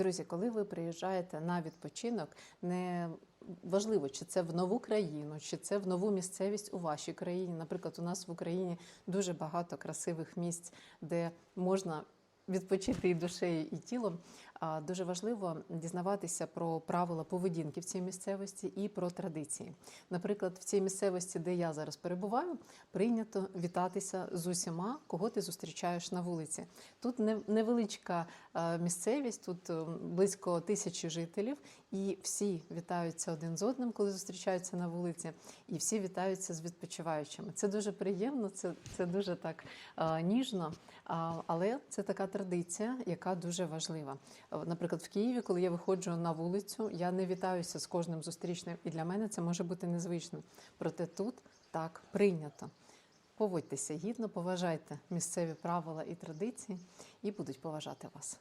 Друзі, коли ви приїжджаєте на відпочинок, не важливо, чи це в нову країну, чи це в нову місцевість у вашій країні. Наприклад, у нас в Україні дуже багато красивих місць, де можна. Відпочити і душею, і тілом дуже важливо дізнаватися про правила поведінки в цій місцевості і про традиції. Наприклад, в цій місцевості, де я зараз перебуваю, прийнято вітатися з усіма, кого ти зустрічаєш на вулиці. Тут невеличка місцевість, тут е, близько тисячі жителів, і всі вітаються один з одним, коли зустрічаються на вулиці, і всі вітаються з відпочиваючими. Це дуже приємно, це, це дуже так ніжно, але це така традиція, яка дуже важлива. Наприклад, в Києві, коли я виходжу на вулицю, я не вітаюся з кожним зустрічним, і для мене це може бути незвично. Проте тут так прийнято. Поводьтеся гідно, поважайте місцеві правила і традиції, і будуть поважати вас.